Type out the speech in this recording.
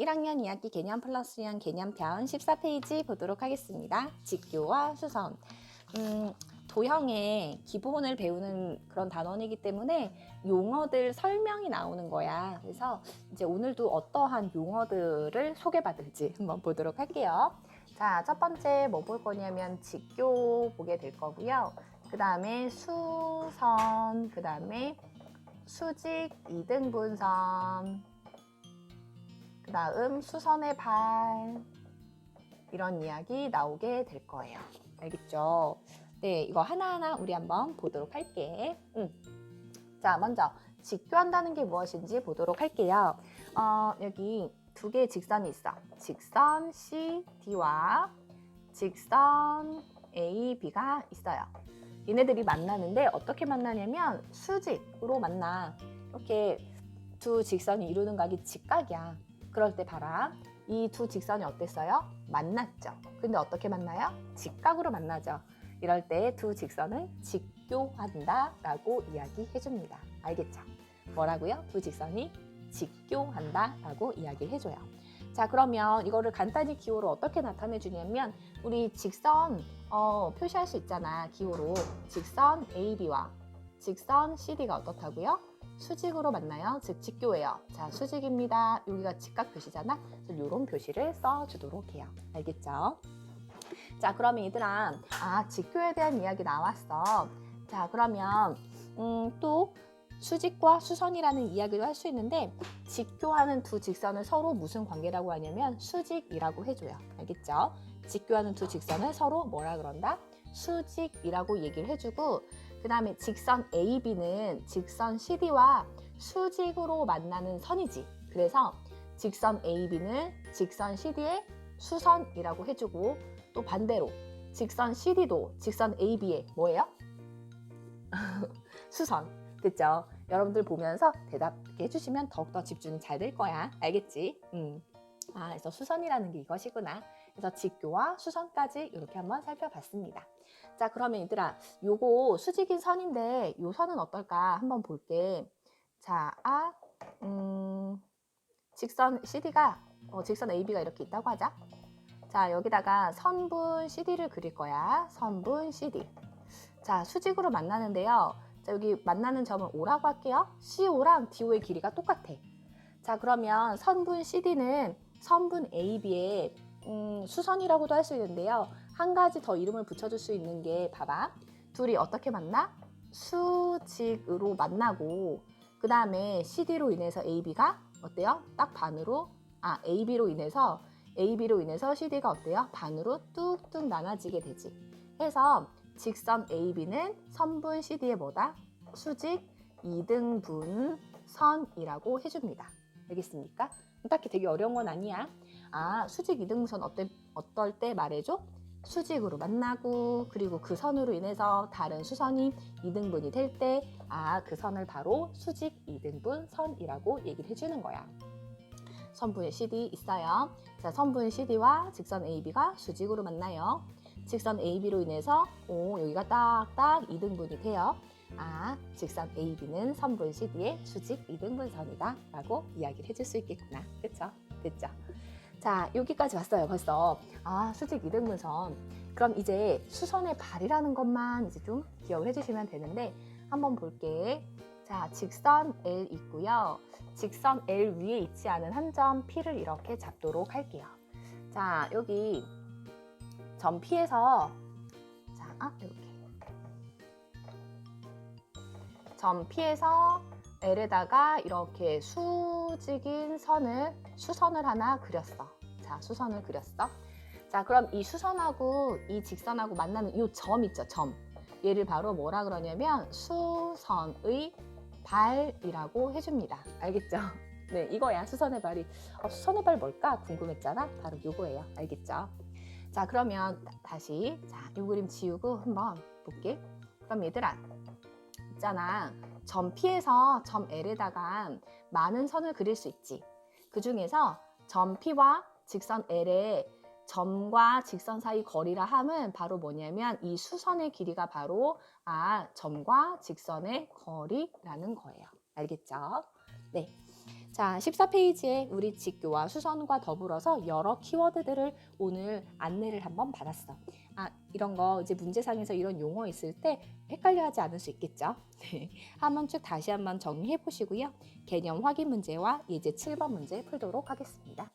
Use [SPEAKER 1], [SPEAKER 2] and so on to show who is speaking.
[SPEAKER 1] 1학년 2학기 개념 플러스 1 개념편 14페이지 보도록 하겠습니다. 직교와 수선. 음, 도형의 기본을 배우는 그런 단원이기 때문에 용어들 설명이 나오는 거야. 그래서 이제 오늘도 어떠한 용어들을 소개받을지 한번 보도록 할게요. 자, 첫 번째 뭐 볼 거냐면 직교 보게 될 거고요. 그 다음에 수선, 그 다음에 수직 이등분선, 그 다음 수선의 발, 이런 이야기 나오게 될 거예요. 알겠죠? 네, 이거 하나하나 우리 한번 보도록 할게. 음. 자, 먼저 직교한다는 게 무엇인지 보도록 할게요. 어, 여기 두 개의 직선이 있어. 직선 CD와 직선 AB가 있어요. 얘네들이 만나는데 어떻게 만나냐면 수직으로 만나. 이렇게 두 직선이 이루는 각이 직각이야. 그럴 때 봐라. 이 두 직선이 어땠어요? 만났죠. 근데 어떻게 만나요? 직각으로 만나죠. 이럴 때 두 직선을 직교한다 라고 이야기해 줍니다. 알겠죠? 뭐라고요? 두 직선이 직교한다 라고 이야기해 줘요. 자, 그러면 이거를 간단히 기호로 어떻게 나타내 주냐면 우리 직선 어, 표시할 수 있잖아. 기호로 직선 AB와 직선 CD가 어떻다고요? 수직으로 만나요. 즉 직교예요. 자, 수직입니다. 여기가 직각 표시잖아. 그래서 이런 표시를 써주도록 해요. 알겠죠? 자, 그러면 얘들아, 아, 직교에 대한 이야기 나왔어. 자, 그러면 음, 또 수직과 수선이라는 이야기도 할 수 있는데 직교하는 두 직선을 서로 무슨 관계라고 하냐면 수직이라고 해줘요. 알겠죠? 직교하는 두 직선을 서로 뭐라 그런다? 수직이라고 얘기를 해주고 그 다음에 직선 AB는 직선 CD와 수직으로 만나는 선이지. 그래서 직선 AB는 직선 CD의 수선이라고 해주고 또 반대로 직선 CD도 직선 AB의 뭐예요? 수선. 됐죠? 여러분들 보면서 대답 해 주시면 더욱더 집중이 잘 될 거야. 알겠지? 음. 아, 그래서 수선이라는 게 이것이구나. 그래서 직교와 수선까지 이렇게 한번 살펴봤습니다. 자, 그러면 얘들아, 요거 수직인 선인데 요 선은 어떨까 한번 볼게. 자, 아, 음, 직선 CD가 어, 직선 AB가 이렇게 있다고 하자. 자, 여기다가 선분 CD를 그릴 거야. 선분 CD. 자, 수직으로 만나는데요. 자, 여기 만나는 점은 O라고 할게요. CO랑 DO의 길이가 똑같아. 자, 그러면 선분 CD는 선분 AB의 음, 수선이라고도 할 수 있는데요. 한 가지 더 이름을 붙여줄 수 있는 게 봐봐. 둘이 어떻게 만나? 수직으로 만나고 그 다음에 CD로 인해서 AB가 어때요? 딱 반으로 아 AB로 인해서 AB로 인해서 CD가 어때요? 반으로 뚝뚝 나눠지게 되지. 해서 직선 AB는 선분 CD의 뭐다? 수직 2등분 선이라고 해줍니다. 알겠습니까? 딱히 되게 어려운 건 아니야. 아, 수직 2등분 어때, 어떨 때 말해줘? 수직으로 만나고 그리고 그 선으로 인해서 다른 수선이 2등분이 될 때 아, 그 선을 바로 수직 2등분 선이라고 얘기를 해주는 거야. 선분 CD 있어요. 자, 선분 CD와 직선 AB가 수직으로 만나요. 직선 AB로 인해서 오, 여기가 딱딱 2등분이 돼요. 아, 직선 AB는 선분 CD의 수직 2등분선이다 라고 이야기를 해줄 수 있겠구나. 그쵸? 됐죠? 자, 여기까지 왔어요, 벌써. 아, 수직 2등분선. 그럼 이제 수선의 발이라는 것만 이제 좀 기억을 해주시면 되는데, 한번 볼게. 자, 직선 L 있고요. 직선 L 위에 있지 않은 한 점 P를 이렇게 잡도록 할게요. 자, 여기 점 P에서, 자, 아, 이렇게. 점 P에서 L에다가 이렇게 수직인 선을 수선을 하나 그렸어. 자, 수선을 그렸어. 자, 그럼 이 수선하고 이 직선하고 만나는 이 점 있죠, 점. 얘를 바로 뭐라 그러냐면 수선의 발이라고 해줍니다. 알겠죠? 네, 이거야, 수선의 발이. 어, 수선의 발 뭘까? 궁금했잖아? 바로 이거예요. 알겠죠? 자, 그러면 다, 시 자, 이 그림 지우고 한번 볼게. 그럼 얘들아, 있잖아. 점 P에서 점 L에다가 많은 선을 그릴 수 있지. 그 중에서 점 P와 직선 L의 점과 직선 사이 거리라 함은 바로 뭐냐면 이 수선의 길이가 바로 아 점과 직선의 거리라는 거예요. 알겠죠? 네. 자, 14페이지에 우리 직교와 수선과 더불어서 여러 키워드들을 오늘 안내를 한번 받았어. 아, 이런 거 이제 문제상에서 이런 용어 있을 때 헷갈려 하지 않을 수 있겠죠? 네. 한번 쭉 다시 한번 정리해 보시고요. 개념 확인 문제와 예제 7번 문제 풀도록 하겠습니다.